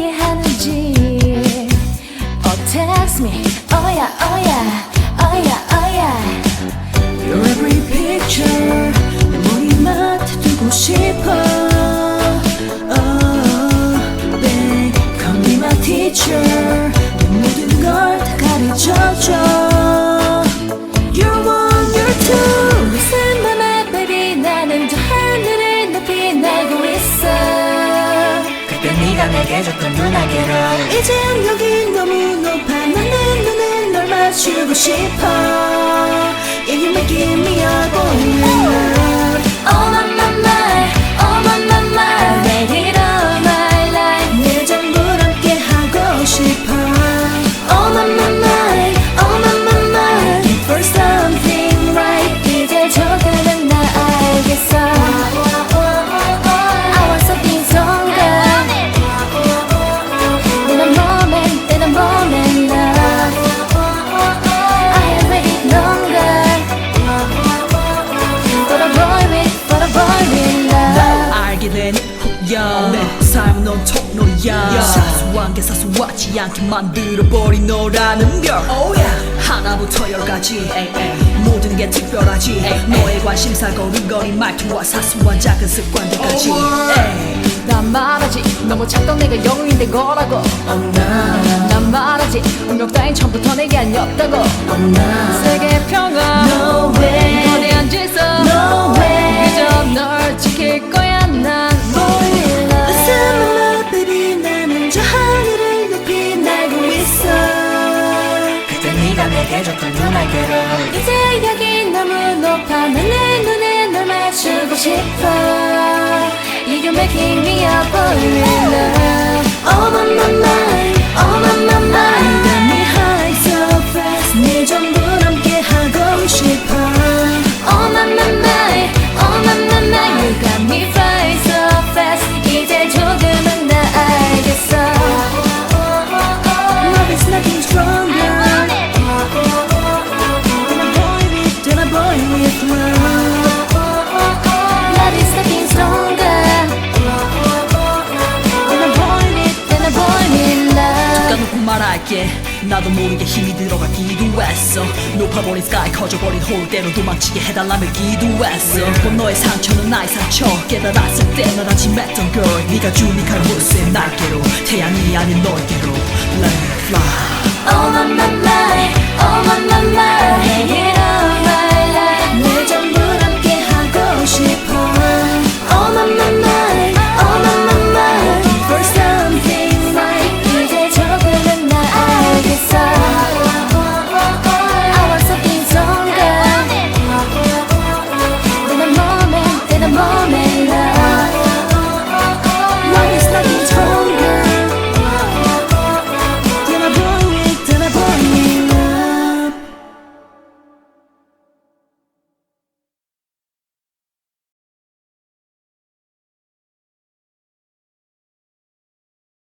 어떻게 하는지 Oh text me Oh yeah oh yeah oh yeah oh yeah Your every picture 내 머리맡에 두고 싶어 Oh babe Come be my teacher 내게 조금 눈알게로. 이젠 여기 너무 높아. 나는 눈에 널 맞추고 싶어. Yeah you making me up on 게 사소하지 않게 만들어버린 너라는 별. 하나부터 열까지. 모든 게 특별하지. 너의 관심사 걸음걸이 말투와 사소한 작은 습관들까지. 에이. 난 말하지. 너무 착각 내가 영웅인데 거라고? 난 말하지. 운명 따윈 처음부터 내게 아니었다고. 세계 평 내게 줬던 눈알게로 이제 여기 너무 높아 나는 눈에 널 맞추고 싶어 You making me up for real love Oh my my my Oh my my my 말할게. 나도 모르게 힘이 들어가 기도했어. 높아버린 스카이 커져버린 홀대로 도망치게 해달라며 기도했어. 본 너의 상처는 나의 상처. 깨달았을 때나 다짐했던 걸 네가 주니 칼무스의 날개로 태양이 아닌 너에게로. Let me fly. All on my mind, all on my mind yeah.